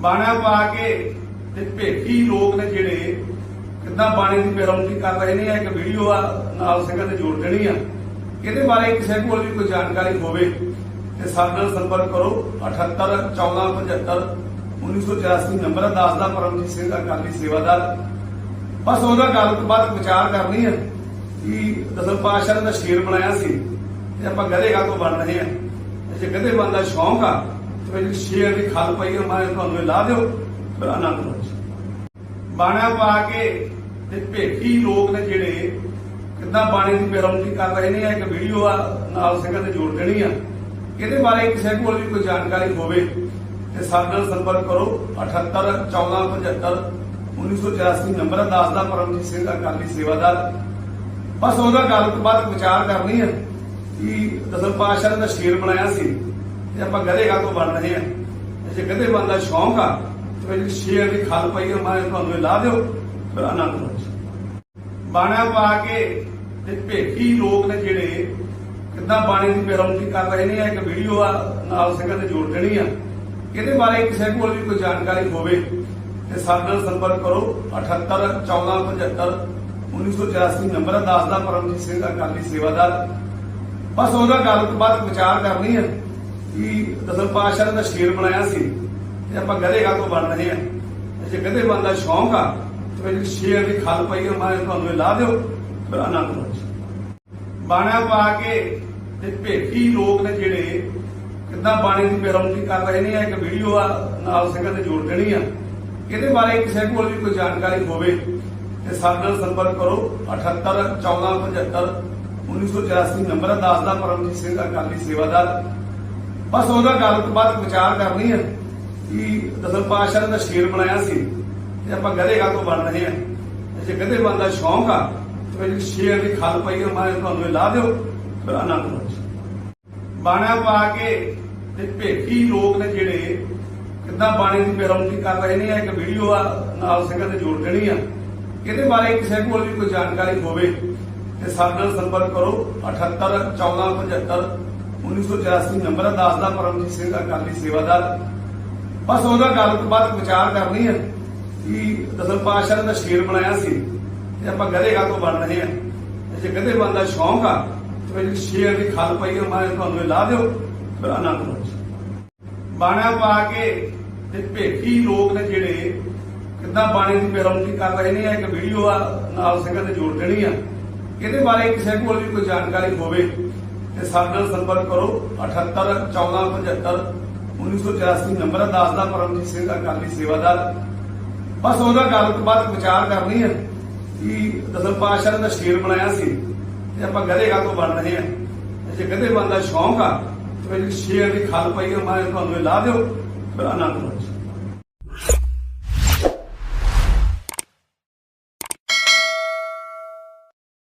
ਬਾਣਾ ਪਾ ਕੇ ਤੇ ਭੇਖੀ ਲੋਕ ਨੇ ਜਿਹੜੇ ਕਿੱਦਾਂ ਬਾਣੇ ਦੀ ਬੇਰੌਂਕੀ ਕਰ ਰਹੇ ਨੇ ਇੱਕ ਵੀਡੀਓ ਆ, ਨਾਲ ਸਿੰਘਾਂ ਦੇ ਜੋੜ ਦੇਣੀ ਆ। ਇਹਦੇ ਬਾਰੇ ਕਿਸੇ ਕੋਲ ਵੀ ਕੋਈ ਜਾਣਕਾਰੀ ਹੋਵੇ ਤੇ ਸਾਡੇ ਨਾਲ ਸੰਪਰਕ ਕਰੋ 78 14 75 1984 ਨੰਬਰ ਹੈ ਦੱਸਦਾ ਪਰਮਜੀਤ ਸਿੰਘ ਅਕਾਲੀ ਸੇਵਾਦਾਰ। ਬਸ ਉਹਦਾ ਗੱਲ ਤੋਂ ਬਾਅਦ ਵਿਚਾਰ ਕਰਨੀ ਹੈ ਕਿ ਦਸਮ ਪਾਤਸ਼ਾਹ ਦਾ ਸ਼ੇਰ ਬਣਾਇਆ ਸੀ ਤੇ ਆਪਾਂ ਗਧੇਗਾ ਤੋਂ ਬਣ ਰਹੇ ਹਾਂ ਜੇ ਗਧੇ ਬਣਨ ਦਾ ਸ਼ੌਂਕ ਆ ਤੇ ਫਿਰ ਸ਼ੇਰ ਦੀ ਖਲ ਪਈ ਹੈ ਤੁਹਾਨੂੰ ਲਾ ਦਿਓ ਫਿਰ ਆਨੰਦ ਲਓ ਬਾਣਾ ਪਾ ਕੇ ਤੇ ਭੇਖੀ ਲੋਕ ਨੇ ਜਿਹੜੇ ਕਿੱਦਾਂ ਬਾਣੇ ਦੀ ਬੇਰੌਂਕੀ ਕਰ ਰਹੇ ਨੇ ਇੱਕ ਵੀਡੀਓ ਆ, ਨਾਲ ਸਿੰਘਾਂ ਦੇ ਜੋੜ ਦੇਣੀ ਆ। ਇਹਦੇ ਬਾਰੇ ਕਿਸੇ ਕੋਲ ਵੀ ਕੋਈ ਜਾਣਕਾਰੀ ਹੋਵੇ ਤੇ ਸਾਡੇ ਨਾਲ ਸੰਪਰਕ ਕਰੋ 78 14 75 1984 ਨੰਬਰ ਹੈ ਦੱਸਦਾ ਪਰਮਜੀਤ ਸਿੰਘ ਅਕਾਲੀ ਸੇਵਾਦਾਰ। ਬਸ ਉਹਦਾ ਗੱਲ ਤੋਂ ਬਾਅਦ ਵਿਚਾਰ ਕਰਨੀ ਹੈ ਕਿ ਦਸਮ ਪਾਤਸ਼ਾਹ ਨੇ ਸ਼ੇਰ ਬਣਾਇਆ ਸੀ। ਤੇ ਆਪਾਂ ਗਧੇਗਾ ਤੋਂ ਬਣ ਰਹੇ ਹਾਂ ਜੇ ਗਧੇ ਬਣ ਦਾ ਸ਼ੌਂਕ ਆ, ਤੇ ਫਿਰ ਸ਼ੇਰ ਦੀ ਖਲ ਪਈ ਹੈ ਤੁਹਾਨੂੰ ਲਾ ਦਿਓ, ਫਿਰ ਆਨੰਦ ਲਓ ਬਾਣਾ ਪਾ ਕੇ ਤੇ ਭੇਖੀ ਲੋਕ ਨੇ ਜਿਹੜੇ ਕਿੱਦਾਂ ਬਾਣੇ ਦੀ ਬੇਰੌਂਕੀ ਕਰ ਰਹੇ ਨੇ ਇੱਕ ਵੀਡੀਓ ਆ, ਨਾਲ ਸਿੰਘਾਂ ਦੇ ਜੋੜ ਦੇਣੀ ਆ। ਇਹਦੇ ਬਾਰੇ ਕਿਸੇ ਕੋਲ ਵੀ ਕੋਈ ਜਾਣਕਾਰੀ ਹੋਵੇ, ਤੇ ਸਾਡੇ ਨਾਲ ਸੰਪਰਕ ਕਰੋ 78 14 75 1984 ਨੰਬਰ ਹੈ ਦਾ ਪਰਮਜੀਤ ਸਿੰਘ ਅਕਾਲੀ ਸੇਵਾਦਾਰ। ਬਸ ਉਹਦਾ ਗੱਲ ਤੋਂ ਬਾਅਦ ਵਿਚਾਰ ਕਰਨੀ ਹੈ ਕਿ ਦਸਮ ਪਾਤਸ਼ਾਹ ਦਾ ਸ਼ੇਰ ਬਣਾਇਆ ਸੀ ਤੇ ਆਪਾਂ ਗਧੇਗਾ ਤੋਂ ਬਣ ਰਹੇ ਹਾਂ। ਤੇ ਜੇ ਗਧੇ ਬਣਨ ਸ਼ੌਂਕ ਆ, ਤੇ ਫਿਰ ਸ਼ੇਰ ਦੀ ਖਲ ਪਈ ਮੈਂ, ਤੁਹਾਨੂੰ ਲਾ ਦਿਓ, ਫਿਰ ਆਨੰਦ ਲਓ ਬਾਣਾ ਪਾ ਕੇ ਤੇ ਭੇਖੀ ਲੋਕ ਨੇ ਜਿਹੜੇ ਕਿੱਦਾਂ ਬਾਣੇ ਦੀ ਬੇਰੌਂਕੀ ਕਰ ਰਹੇ ਨੇ ਇਹ ਇੱਕ ਵੀਡੀਓ ਆ, ਨਾਲ ਸਿੰਘਾਂ ਦੇ ਜੋੜ ਦੇਣੀ ਆ। ਇਹਦੇ ਬਾਰੇ ਕਿਸੇ ਕੋਲ ਵੀ ਕੋਈ ਜਾਣਕਾਰੀ ਹੋਵੇ, ਤੇ ਸਾਡੇ ਨਾਲ ਸੰਪਰਕ ਕਰੋ 78 14 75 1984 ਨੰਬਰ ਹੈ ਦੱਸਦਾ ਪਰਮਜੀਤ ਸਿੰਘ ਅਕਾਲੀ ਸੇਵਾਦਾਰ। ਬਸ ਉਹਦਾ ਗੱਲ ਤੋਂ ਬਾਅਦ ਵਿਚਾਰ ਕਰਨੀ ਹੈ ਕਿ ਦਸਮ ਪਾਤਸ਼ਾਹ ਨੇ ਸ਼ੇਰ ਬਣਾਇਆ ਸੀ ਤੇ ਆਪਾਂ ਗਧੇਗਾ ਤੋਂ ਬਣ ਰਹੇ ਹਾਂ ਜੇ ਗਧੇ ਬਣਨ ਦਾ ਸ਼ੌਂਕ ਆ, ਤੇ ਫਿਰ ਸ਼ੇਰ ਦੀ ਖਲ ਪਈ ਹੈ ਤੁਹਾਨੂੰ ਲਾ ਦਿਓ, ਫਿਰ ਆਨੰਦ ਲਓ ਬਾਣਾ ਪਾ ਕੇ ਤੇ ਭੇਖੀ ਲੋਕ ਨੇ ਜਿਹੜੇ ਕਿੱਦਾਂ ਬਾਣੀ ਦੀ ਬੇਰੌਂਕੀ ਕਰ ਰਹੇ ਨੇ ਇੱਕ ਵੀਡੀਓ ਆ, ਨਾਲ ਸਿੰਘਾਂ ਨੇ ਜੋੜ ਦੇਣੀ ਆ। ਇਹਦੇ ਬਾਰੇ ਕਿਸੇ ਕੋਲ ਵੀ ਕੋਈ ਜਾਣਕਾਰੀ ਹੋਵੇ, ਤੇ ਸਾਡੇ ਨਾਲ ਸੰਪਰਕ ਕਰੋ 78 14 75 1984 ਨੰਬਰ ਹੈ ਦੱਸਦਾ ਪਰਮਜੀਤ ਸਿੰਘ ਅਕਾਲੀ ਸੇਵਾਦਾਰ ਬਸ ਉਹਦਾ ਗੱਲ ਤੋਂ ਬਾਅਦ ਵਿਚਾਰ ਕਰਨੀ ਹੈ ਕਿ ਦਸਮ ਪਾਤਸ਼ਾਹ ਨੇ ਸ਼ੇਰ ਬਣਾਇਆ ਸੀ ਤੇ ਆਪਾਂ ਗਧੇਗਾ ਤੋਂ ਬਣ ਰਹੇ ਹਾਂ ਜੇ ਗਧੇ ਬਣਨ ਦਾ ਸ਼ੌਂਕ ਆ, ਤੇ ਫਿਰ ਸ਼ੇਰ ਦੀ ਖਲ ਪਈ ਹੈ ਮੈਂ ਤੁਹਾਨੂੰ ਇਹ ਲਾ ਦਿਓ, ਫਿਰ ਆਨੰਦ ਲਓ ਜੀ। ਬਾਣਾ ਪਾ ਕੇ ਤੇ ਭੇਖੀ ਲੋਕ ਨੇ ਜਿਹੜੇ ਕਿੱਦਾਂ ਬਾਣੇ ਦੀ ਬੇਰੌਂਕੀ ਕਰ ਰਹੇ ਨੇ ਇੱਕ ਵੀਡੀਓ ਆ ਨਾਲ ਸਿੰਘਾਂ ਦੇ ਜੋੜ ਦੇਣੀ ਆ ਇਹਦੇ ਬਾਰੇ ਕਿਸੇ ਕੋਲ ਵੀ ਕੋਈ ਜਾਣਕਾਰੀ ਹੋਵੇ ਤੇ ਸਾਡੇ ਨਾਲ ਸੰਪਰਕ ਕਰੋ। 78 14 75 1984 ਨੰਬਰ ਹੈ ਦਾ ਪਰਮਜੀਤ ਸਿੰਘ ਅਕਾਲੀ ਸੇਵਾਦਾਰ ਬਸ ਉਹਦਾ ਗੱਲ ਤੋਂ ਬਾਅਦ ਵਿਚਾਰ ਕਰਨੀ ਹੈ ਕਿ ਦਸਮ ਪਾਤਸ਼ਾਹ ਦਾ ਸ਼ੇਰ ਬਣਾਇਆ ਸੀ ਤੇ ਆਪਾਂ ਗਧੇਗਾ ਤੋਂ ਬਣ ਰਹੇ ਹਾਂ ਜੇ ਗਧੇ ਬਣਨ ਸ਼ੌਂਕ ਆ, ਤੇ ਫਿਰ ਸ਼ੇਰ ਦੀ ਖਲ ਪਈ ਮੈਂ ਤੁਹਾਨੂੰ ਇਹ ਲਾ ਦਿਓ, ਫਿਰ ਆਨੰਦ ਲਓ।